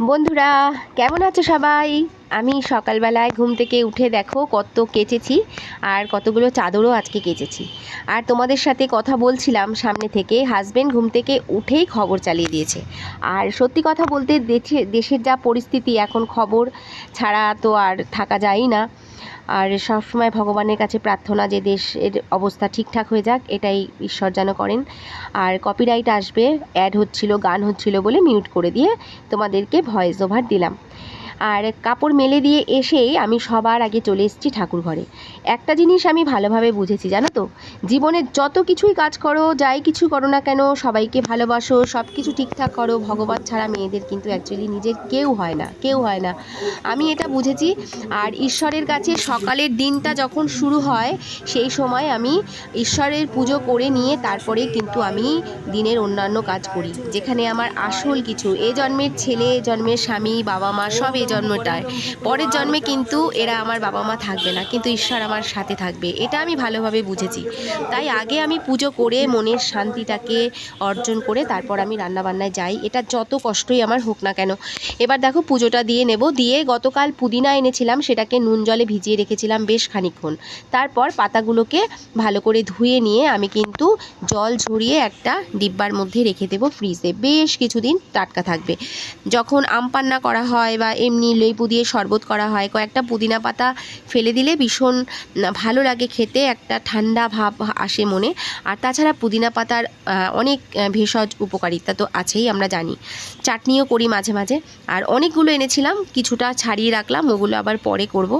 বন্ধুরা কেমন আছো সবাই? আমি সকালবেলায় ঘুম থেকে উঠে দেখো কত কেচেছি আর কতগুলো চাদরও আজকে কেচেছি। আর তোমাদের সাথে কথা বলছিলাম সামনে থেকে হাজবেন্ড ঘুম থেকে উঠেই খবর চালিয়ে দিয়েছে। আর সত্যি কথা বলতে দেশে, দেশের যা পরিস্থিতি, এখন খবর ছাড়া তো আর থাকা যায়ই না। আর সবসময় ভগবানের কাছে প্রার্থনা যে দেশের অবস্থা ঠিকঠাক হয়ে যাক, এটাই ঈশ্বর যেন করেন। আর কপিরাইট আসবে অ্যাড হচ্ছিল, গান হচ্ছিল বলে মিউট করে দিয়ে তোমাদেরকে ভয়েস ওভার দিলাম। আর কাপড় মেলে দিয়ে এসেই আমি সবার আগে চলে এসেছি ঠাকুর ঘরে। একটা জিনিস আমি ভালোভাবে বুঝেছি, জানো তো? জীবনে যত কিছুই কাজ করো, যাই কিছু করো না কেন, সবাইকে ভালোবাসো সব কিছু ঠিকঠাক করো, ভগবান ছাড়া মেয়েদের কিন্তু অ্যাকচুয়ালি নিজের কেউ হয় না, কেউ হয় না। আমি এটা বুঝেছি, আর ঈশ্বরের কাছে সকালের দিনটা যখন শুরু হয়, সেই সময় আমি ঈশ্বরের পুজো করে নিয়ে তারপরে কিন্তু আমি দিনের অন্যান্য কাজ করি, যেখানে আমার আসল কিছু, এ জন্মের ছেলে, এ জন্মের স্বামী, বাবা মা, সব এই জন্মটায়। পরের জন্মে কিন্তু এরা আমার বাবা মা থাকবে না, কিন্তু ঈশ্বর আমার সাথে থাকবে, এটা আমি ভালোভাবে বুঝেছি। তাই আগে আমি পুজো করে মনের শান্তিটাকে অর্জন করে তারপর আমি রান্নাবান্নায় যাই, এটা যত কষ্টই আমার হোক না কেন। এবার দেখো পুজোটা দিয়ে নেব, দিয়ে গতকাল পুদিনা এনেছিলাম, সেটাকে নুন জলে ভিজিয়ে রেখেছিলাম বেশ খানিকক্ষণ। তারপর পাতাগুলোকে ভালো করে ধুয়ে নিয়ে আমি কিন্তু জল ঝরিয়ে একটা ডিব্বার মধ্যে রেখে দেবো ফ্রিজে, বেশ কিছুদিন টাটকা থাকবে। যখন আম পান্না করা হয় বা এমনি লেবু দিয়ে শরবত করা হয়। কয়েকটা পুদিনা পাতা ফেলে দিলে ভীষণ ভালো লাগে খেতে, একটা ঠান্ডা ভাব আসে মনে। আর তাছাড়া পুদিনা পাতার অনেক ভেষজ উপকারিতা তো আছেই আমরা জানি। চাটনিও করি মাঝে মাঝে। আর অনেকগুলো এনেছিলাম, কিছুটা ছাড়িয়ে রাখলাম, ওগুলো আবার পরে করব।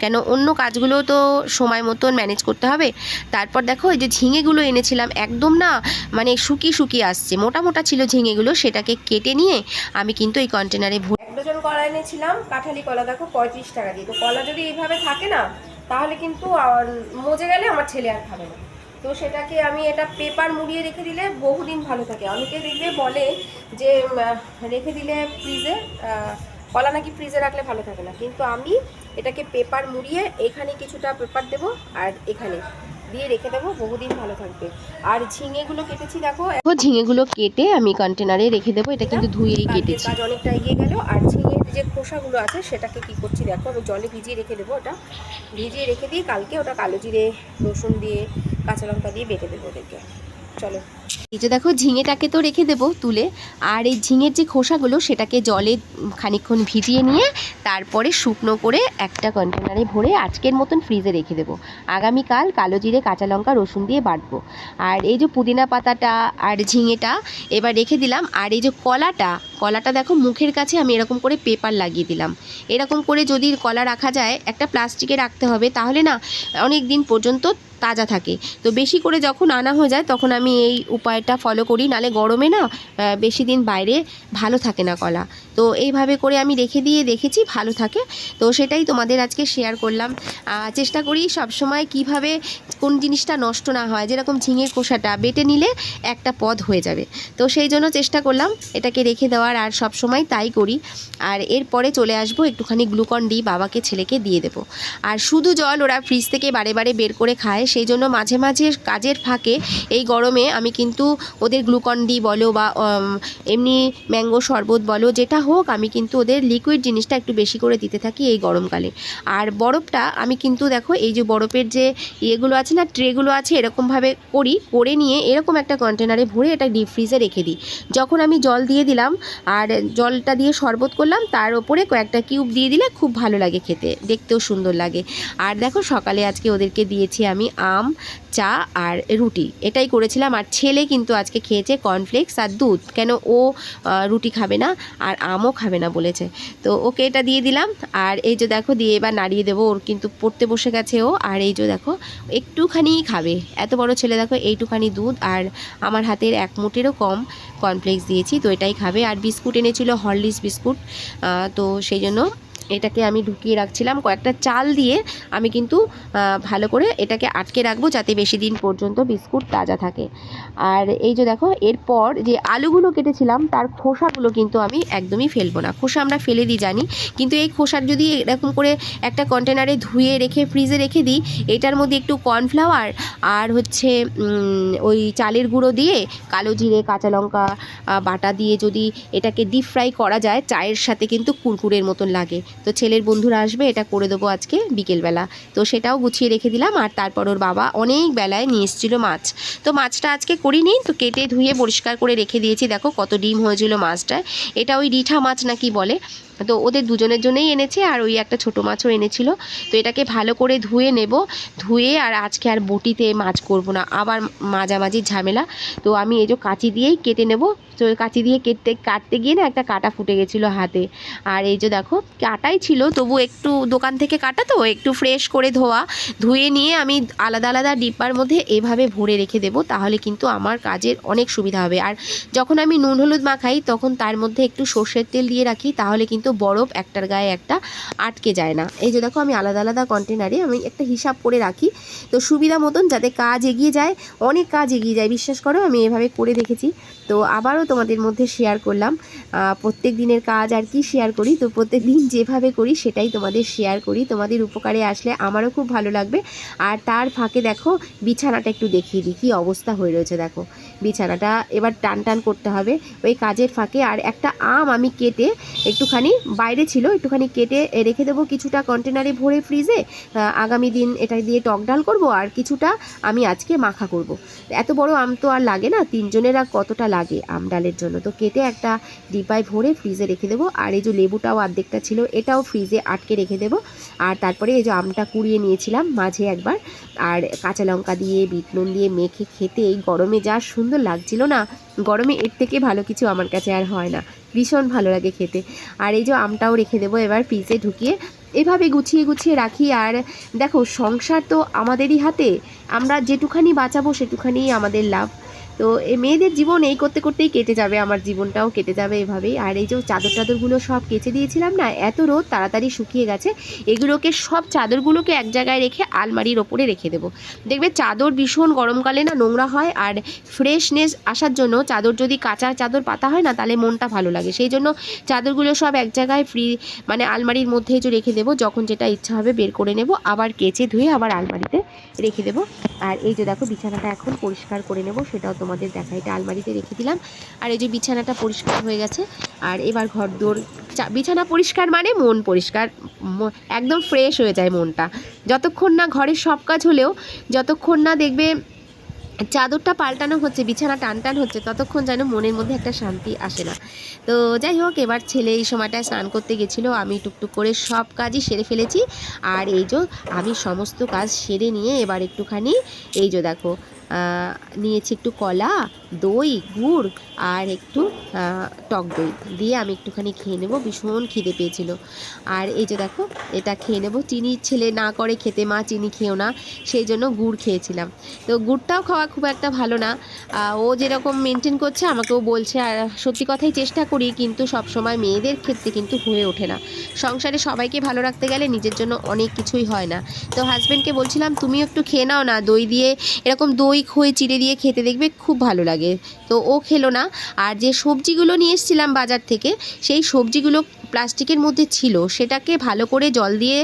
কেন, অন্য কাজগুলো তো সময় মতন ম্যানেজ করতে হবে। তারপর দেখো, এই যে ঝিঙেগুলো এনেছিলাম, একদম না মানে শুকিয়ে শুকিয়ে আসছে। মোটা মোটা ছিল ঝিঙেগুলো, সেটাকে কেটে নিয়ে আমি কিন্তু এই কন্টেনারে ভরে এনেছিলাম কাঁঠালি কলা দেখো পঁয়ত্রিশ টাকা দিয়ে। তো কলা যদি এইভাবে থাকে না, তাহলে কিন্তু মজে গেলে আমার ছেলে আর খাবে না। তো সেটাকে আমি এটা পেপার মুড়িয়ে রেখে দিলে বহুদিন ভালো থাকে। অনেকে দেখবে বলে যে রেখে দিলে ফ্রিজে কলা নাকি ফ্রিজে রাখলে ভালো থাকে না। কিন্তু আমি এটাকে পেপার মুড়িয়ে এখানে কিছুটা পেপার দেবো আর এখানে দিয়ে রেখে দেবো বহুদিন ভালো থাকবে। আর ঝিঙেগুলো কেটেছি দেখো ঝিঙেগুলো কেটে আমি কন্টেনারে রেখে দেবো এটা কিন্তু ধুয়েই কেটেছি কাজ অনেকটা এগিয়ে গেল আর ঝিঙের যে খোসাগুলো আছে সেটাকে কি করছি দেখো আমি জলে ভিজিয়ে রেখে দেবো ওটা। ভিজিয়ে রেখে দিয়ে কালকে ওটা কালো জিরে রসুন দিয়ে কাঁচা লঙ্কা দিয়ে বেটে দেবো ওদেরকে। চলো। এই যে দেখো ঝিঙেটাকে তো রেখে দেবো তুলে। আর এই ঝিঙের যে খোসাগুলো সেটাকে জলে উম, খানিকক্ষণ ভিজিয়ে নিয়ে তারপরে শুকনো করে একটা কন্টেনারে ভরে আজকের মতন ফ্রিজে রেখে দেবো। আগামীকাল কালো জিরে কাঁচা লঙ্কা রসুন দিয়ে বাটবো। আর এই যে পুদিনা পাতাটা আর ঝিঙেটা এবার রেখে দিলাম। আর এই যে কলাটা কলাটা দেখো মুখের কাছে আমি এরকম করে পেপার লাগিয়ে দিলাম। এরকম করে যদি কলা রাখা যায় একটা প্লাস্টিকে রাখতে হবে তাহলে না অনেক দিন পর্যন্ত তাজা থাকে। তো বেশি করে যখন আনা হয়ে যায়, তখন আমি এই উপায়টা ফলো করি। নালে গরমে না বেশি দিন বাইরে ভালো থাকে না কলা। তো এইভাবে করে আমি রেখে দিয়ে দেখেছি, ভালো থাকে। তো সেটাই তোমাদের আজকে শেয়ার করলাম। চেষ্টা করি সব সময় কীভাবে কোন জিনিসটা নষ্ট না হয়, যেরকম ঝিঙের খোসাটা বেটে নিলে একটা পদ হয়ে যাবে। তো সেই জন্য চেষ্টা করলাম, এটাকে রেখে দেওয়ার আর সব সময় তাই করি। আর এরপরে চলে আসব, একটুখানি গ্লুকন ডি বাবাকে, ছেলেকে দিয়ে দেবো। আর শুধু জল ওরা ফ্রিজ থেকে বারে বারে বের করে খায়, সেই জন্য মাঝে মাঝে কাজের ফাঁকে এই গরমে আমি কিন্তু ওদের গ্লুকন ডি বলো বা এমনি ম্যাঙ্গো শরবত বলো, যেটা হোক, আমি কিন্তু ওদের লিকুইড জিনিসটা একটু বেশি করে দিতে থাকি এই গরমকালে। আর বরফটা আমি কিন্তু দেখো, এই যে বরফের যে ইয়েগুলো আছে না, ট্রেগুলো আছে, এরকমভাবে করি, করে নিয়ে এরকম একটা কন্টেনারে ভরে এটা ডিপ ফ্রিজে রেখে দিই। যখন আমি জল দিয়ে দিলাম, আর জলটা দিয়ে শরবত করলাম, তার ওপরে কয়েকটা কিউব দিয়ে দিলে খুব ভালো লাগে খেতে, দেখতেও সুন্দর লাগে। আর দেখো, সকালে আজকে ওদেরকে দিয়েছি আমি আম চা আর রুটি। এটাই করেছিলাম। আর ছেলে কিন্তু আজকে খেয়েছে কর্নফ্লেক্স আর দুধ। কেন ও রুটি খাবে না আর আমও খাবে না বলেছে। তো ওকে এটা দিয়ে দিলাম। আর এই যে দেখো, দিয়ে এবার নাড়িয়ে দেবো। ওর কিন্তু পড়তে বসে গেছে ও। আর এই যে দেখো, একটুখানি খাবে। এত বড় ছেলে দেখো, এইটুখানি দুধ। আর আমার হাতের এক মুঠেরও কম কর্নফ্লেক্স দিয়েছি। তো এটাই খাবে। আর বিস্কুট এনেছিল হরলিক্স বিস্কুট। তো সেই জন্য এটাকে আমি ঢুকিয়ে রাখছিলাম। কয়েকটা চাল দিয়ে আমি কিন্তু ভালো করে এটাকে আটকে রাখব যাতে বেশি দিন পর্যন্ত বিস্কুট তাজা থাকে। আর এই যে দেখো, এরপর যে আলুগুলো কেটেছিলাম, তার খোসাগুলো কিন্তু আমি একদমই ফেলব না। খোসা আমরা ফেলে দিই জানি, কিন্তু এই খোসার যদি এরকম করে একটা কন্টেনারে ধুয়ে রেখে ফ্রিজে রেখে দিই, এটার মধ্যে একটু কর্নফ্লাওয়ার আর হচ্ছে ওই চালের গুঁড়ো দিয়ে কালো জিরে, কাঁচা লঙ্কা বাটা দিয়ে যদি এটাকে ডিপ ফ্রাই করা যায়, চায়ের সাথে কিন্তু কুরকুরের মতন লাগে। তো ছেলের বন্ধুরা আসবে, এটা করে দেবো আজকে বিকেলবেলা। তো সেটাও গুছিয়ে রেখে দিলাম, আর তারপর ওর বাবা অনেক বেলায় নিয়ে এসেছিল মাছ। তো মাছটা আজকে করিনি, তো কেটে ধুয়ে পরিষ্কার করে রেখে দিয়েছি। দেখো কত ডিম হয়েছিল মাছটায়। এটা ওই রিঠা মাছ নাকি বলে তো ওদের দুজনের জন্যই এনেছে আর ওই একটা ছোটো মাছও এনেছিল। তো এটাকে ভালো করে ধুয়ে নেব। ধুয়ে আর আজকে আর বটিতে মাছ করব না, আবার মাঝামাঝি ঝামেলা। তো আমি এই যে কাঁচি দিয়েই কেটে নেব। তো ওই কাঁচি দিয়ে কেটে, কাটতে গিয়ে না একটা কাটা ফুটে গেছিল হাতে। আর এই যে দেখো, কাটাই ছিল, তবু একটু দোকান থেকে কাটা তো, একটু ফ্রেশ করে ধোয়া। ধুয়ে নিয়ে আমি আলাদা আলাদা ডিব্বার মধ্যে এভাবে ভরে রেখে দেবো, তাহলে কিন্তু আমার কাজের অনেক সুবিধা হবে। আর যখন আমি নুন হলুদ মাখাই, তখন তার মধ্যে একটু সর্ষের তেল দিয়ে রাখি, তাহলে কিন্তু বরফ একটার গায়ে একটা আটকে যায় না। এই যে দেখো, আমি আলাদা আলাদা কন্টেনারে আমি একটা হিসাব করে রাখি। তো সুবিধা মতন যাতে কাজ এগিয়ে যায়, অনেক কাজ এগিয়ে যায়, বিশ্বাস করো, আমি এভাবে করে দেখেছি। তো আবারও তোমাদের মধ্যে শেয়ার করলাম। প্রত্যেক দিনের কাজ আর কি শেয়ার করি, তো প্রত্যেক দিন যেভাবে করি সেটাই তোমাদের শেয়ার করি। তোমাদের উপকারে আসলে আমারও খুব ভালো লাগবে। আর তার ফাঁকে দেখো, বিছানাটা একটু দেখিয়ে দিই, কী অবস্থা হয়ে রয়েছে দেখো। বিছানাটা এবার টান টান করতে হবে। ওই কাজের ফাঁকে আর একটা আম আমি কেটে একটুখানি বাইরে ছিল, একটুখানি কেটে রেখে দেবো কিছুটা কন্টেনারে ভরে ফ্রিজে আগামী দিন এটা দিয়ে টক ডাল করব আর কিছুটা আমি আজকে মাখা করব। এত বড় আম তো আর লাগে না, তিনজনের কতটা লাগে আম ডালের জন্য। তো কেটে একটা ডিব্বায় ভরে ফ্রিজে রেখে দেবো। আর এই যে লেবুটাও অর্ধেকটা ছিল, এটাও ফ্রিজে আটকে রেখে দেবো। আর তারপরে এই যে আমটা কুড়িয়ে নিয়েছিলাম মাঝে একবার। আর কাঁচা লঙ্কা দিয়ে, বিট নুন দিয়ে মেখে খেতে এই গরমে যা সুন্দর লাগছিল না, গরমে এর থেকে ভালো কিছু আমার কাছে আর হয় না। ভীষণ ভালো লাগে খেতে। আর এই যে আমটাও রেখে দেবো এবার ফ্রিজে ঢুকিয়ে। এভাবে গুছিয়ে গুছিয়ে রাখি। আর দেখো, সংসার তো আমাদেরই হাতে। আমরা যেটুখানি বাঁচাবো সেটুখানিই আমাদের লাভ। তো এই মেয়েদের জীবন এই করতে করতেই কেটে যাবে, আমার জীবনটাও কেটে যাবে এভাবেই। আর এই যে চাদর টাদরগুলো সব কেচে দিয়েছিলাম না, এত রোদ তাড়াতাড়ি শুকিয়ে গেছে, এগুলোকে সব চাদরগুলোকে এক জায়গায় রেখে আলমারির ওপরে রেখে দেবো। দেখবে চাদর ভীষণ গরমকালে না নোংরা হয়, আর ফ্রেশনেস আসার জন্য চাদর যদি কাঁচা চাদর পাতা হয় না, তাহলে মনটা ভালো লাগে। সেই জন্য চাদরগুলো সব এক জায়গায় ফ্রি মানে আলমারির মধ্যেই যে রেখে দেবো, যখন যেটা ইচ্ছা হবে বের করে নেব, আবার কেচে ধুয়ে আবার আলমারিতে রেখে দেবো। আর এই যে দেখো বিছানাটা এখন পরিষ্কার করে নেব, সেটাও তোমাদের দেখা এটা আলমারিতে রেখে দিলাম। আর এই যে বিছানাটা পরিষ্কার হয়ে গেছে, আর এবার ঘর দোর বিছানা পরিষ্কার মানে মন পরিষ্কার একদম ফ্রেশ হয়ে যায় মনটা। যতক্ষণ না ঘরের সব কাজ হলেও, যতক্ষণ না দেখবে চাদরটা পাল্টানো হচ্ছে, বিছানা টান টান হচ্ছে, ততক্ষণ যেন মনের মধ্যে একটা শান্তি আসে না। তো যাই হোক, এবার ছেলে এই সময়টায় স্নান করতে গেছিল, আমি টুকটুক করে সব কাজই সেরে ফেলেছি। আর এই যে আমি সমস্ত কাজ সেরে নিয়ে এবার একটুখানি, এই যে দেখো নিয়েছি একটু কলা, দই, গুড় আর একটু টক দই। দিয়ে আমি একটুখানি খেয়ে নেব, ভীষণ খিদে পেয়েছিল। আর এই যে দেখো, এটা খেয়ে নেব। চিনি ছেলে না করে খেতে মা চিনি খেয়েও না, সেই জন্য গুড় খেয়েছিলাম। তো গুড়টাও খাওয়া খুব একটা ভালো না। ও যেরকম মেনটেন করছে, আমাকেও বলছে, আর সত্যি কথাই চেষ্টা করি, কিন্তু সব সময় মেয়েদের ক্ষেত্রে কিন্তু হয়ে ওঠে না। সংসারে সবাইকে ভালো রাখতে গেলে নিজের জন্য অনেক কিছুই হয় না। তো হাজব্যান্ডকে বলছিলাম তুমি একটু খেয়ে নাও না, দই দিয়ে। এরকম দই খই চিড়ে দিয়ে খেতে দেখবে খুব ভালো লাগে। তো ও খেলো না। আর যে সবজিগুলো নিয়ে এসেছিলাম বাজার থেকে, সেই সবজিগুলো প্লাস্টিকের মধ্যে ছিল। সেটাকে ভালো করে জল দিয়ে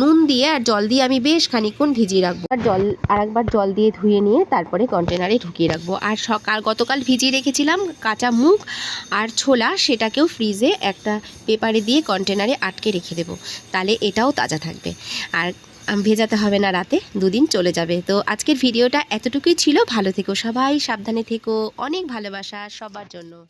নুন দিয়ে আর জল দিয়ে আমি বেশ খানিক্ষণ ভিজিয়ে রাখব। আর জল আর একবার জল দিয়ে ধুয়ে নিয়ে তারপরে কন্টেনারে ঢুকিয়ে রাখব। আর সকাল গতকাল ভিজিয়ে রেখেছিলাম কাঁচা মুখ আর ছোলা, সেটাকেও ফ্রিজে একটা পেপারে দিয়ে কন্টেনারে আটকে রেখে দেবো। তাহলে এটাও তাজা থাকবে। আর ভেজাতে হবে না রাতে, দুদিন চলে যাবে। তো আজকের ভিডিওটা এতটুকুই ছিল। ভালো থেকো সবাই, সাবধানে থেকো। অনেক ভালোবাসা সবার জন্য।